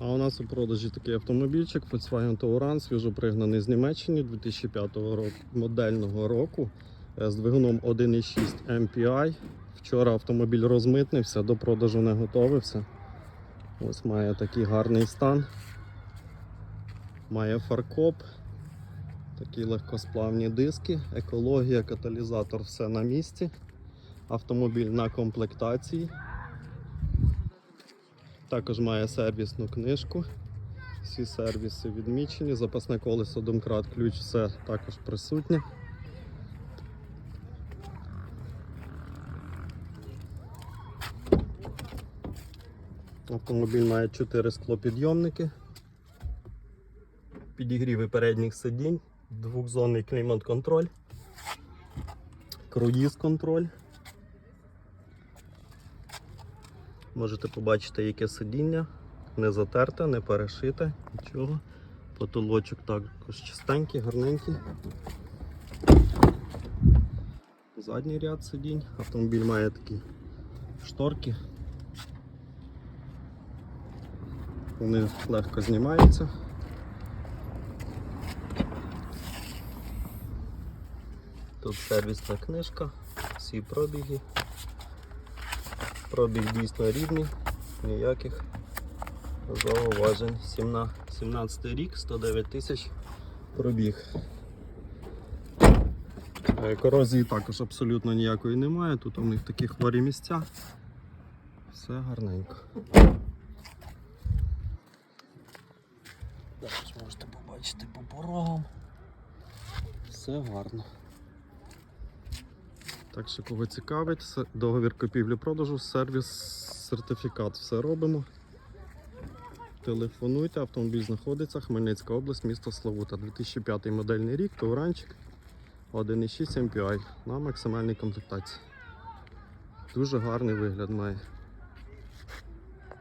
А у нас у продажі такий автомобільчик Volkswagen Touran, свіжопригнаний з Німеччини 2005 року, модельного року е, з двигуном 1.6 MPI. Вчора автомобіль розмитнився, до продажу не готовився. Ось має такий гарний стан. Має фаркоп, такі легкосплавні диски, екологія, каталізатор, все на місці. Автомобіль на комплектації. Також має сервісну книжку. Всі сервіси відмічені. Запасне колесо, домкрат, ключ, все також присутнє. Автомобіль має 4 склопідйомники, підігріви передніх сидінь, двохзонний клімат-контроль, круїз-контроль. Можете побачити, яке сидіння, не затерте, не перешите, нічого. Потолочок також чистенький, гарненький. Задній ряд сидінь. Автомобіль має такі шторки. Вони легко знімаються. Тут сервісна книжка, всі пробіги. Пробіг дійсно рідний, ніяких зауважень. 17 рік, 109 тисяч пробіг. Корозії також абсолютно ніякої немає. Тут у них такі хворі місця. Все гарненько. Також можете побачити по порогам. Все гарно. Так що кого цікавить, договір купівлі-продажу, сервіс, сертифікат, все робимо. Телефонуйте, автомобіль знаходиться, Хмельницька область, місто Славута. 2005 модельний рік, Тауранчик 1.6 MPI на максимальній комплектації. Дуже гарний вигляд має.